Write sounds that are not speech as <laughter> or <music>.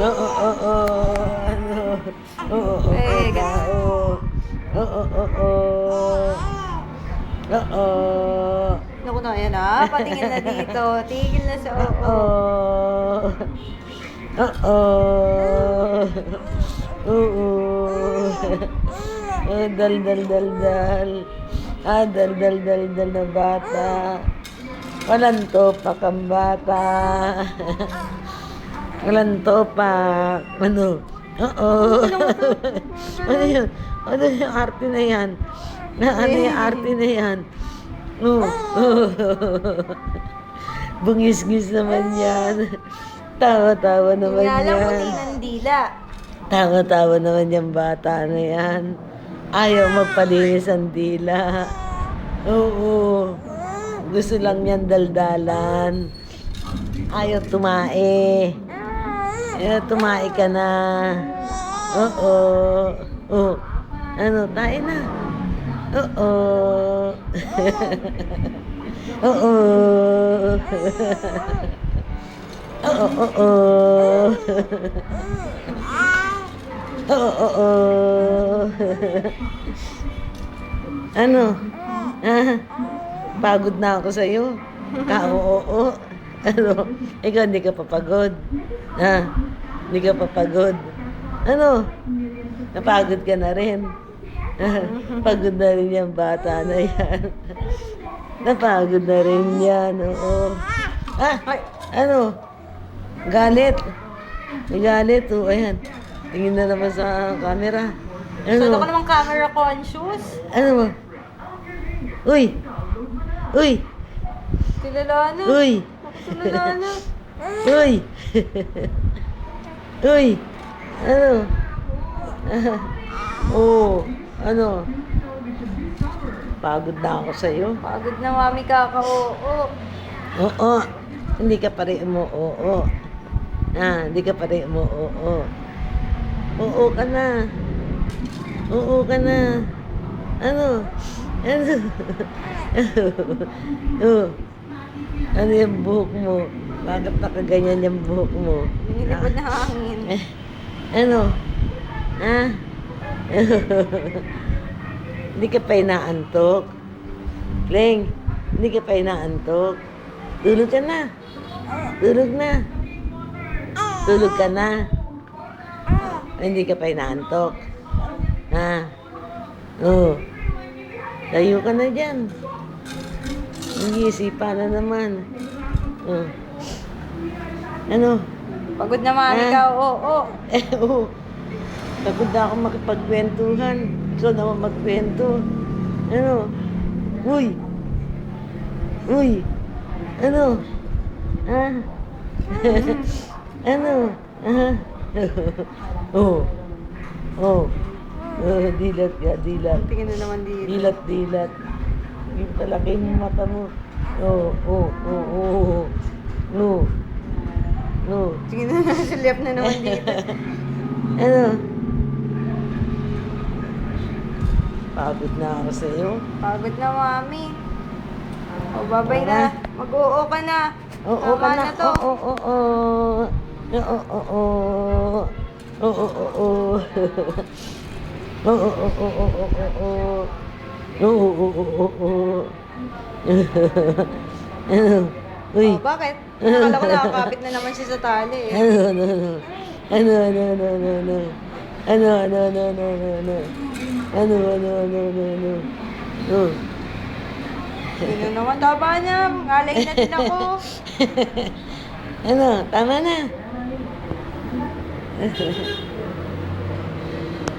Oo, oo, oo. Ano? Oo, oo, Eh, oo. Oo, oo, oo. Oo. Naku na, yan ah. Patingin na dito. Tigil na sa oo. Oo. Oo. Oo. Oh, dal, dal, dal, dal. Ah, dal, dal, dal, dal na bata. Walang topak ang bata. Walang topak. Ano? Oo. <laughs> ano yun? Ano yung arte na yan? Na, ano yung arte na yan? Oo. Bungis-gis naman yan. Tawa-tawa naman yan. tingnan dila. Tawa-tawa naman yung bata na yan. Ayaw magpalinis ang dila. Oo. Gusto lang yan daldalan. Ayaw tumae. Ayaw tumae ka na. Oo. Oo. Ano, tayo na. <laughs> <laughs> Oo. Oo. Oo, <laughs> oo. Oo, oo. ano? Ah, pagod na ako sa'yo. Ka-oo-oo. Ano? Ikaw hindi ka papagod. Ah, hindi ka papagod. Ano? Napagod ka na rin. <laughs> Pagod na rin yung bata na yan. <laughs> Napagod na rin yan, oo. Ah, ano? Galit. May galit, oh, ayan. Tingin na naman sa camera. Ano? ka namang camera conscious. Ano mo? Uy! Uy! Kilala na. Uy! Kilala <laughs> na. Uy! Uy! Ano? <laughs> oh, ano? Pagod na ako sa'yo. Pagod na mami kaka-oo. Oo. Hindi ka pa rin mo oo. Ah, hindi ka pa rin mo oo. Oo ka na. Oo ka na. Ano? Ano? <laughs> oh. Ano yung buhok mo? Bakit nakaganyan yung buhok mo? Nilipad na hangin. Eh, ano? Ha? <laughs> hindi ka pa inaantok? Leng, hindi ka pa inaantok? Tulog ka na. Tulog na. Tulog ka na. Hindi ka pa inaantok. Ha? Oo. Tayo ka na dyan. Nag-iisipan na naman. Oh. Ano? Pagod na mami Ah. ka-oo. <laughs> Eh, oo. Pagod na ako makipagkwentuhan. Ikaw naman magkwento. Ano? Uy! Uy! Ano? Ha? <laughs> ano? Ha? <laughs> oh. Oh. Oh, dilat ka, dilat. Tingin na naman dito. Dilat, dilat. Yung talaki yung mata mo. Oh, oh, oh, oh. No. No. Tingin na <laughs> naman, sulyap na naman dito. <laughs> Ano? Pagod na ako sa iyo. Pagod na mami. O, babay na. Mag-oo ka na. Oo ka na. na. Oo, oo, oo. Oo, oo, oo. Oo, oo, oo. Oo, oo, oo, oo, oo, oo. Oo, oo, oo, oo. <laughs> Ano? Uy. O, bakit? Nakala ko nakakapit na naman siya sa tali eh. Ano, ano, ano? Ano, ano, ano, ano, ano? Ano, ano, ano, ano, ano, ano? Ano, ano, ano, ano, ano? Oh. Sino naman? Tama na. Ngalay na din ako. <laughs> ano, tama na. <laughs>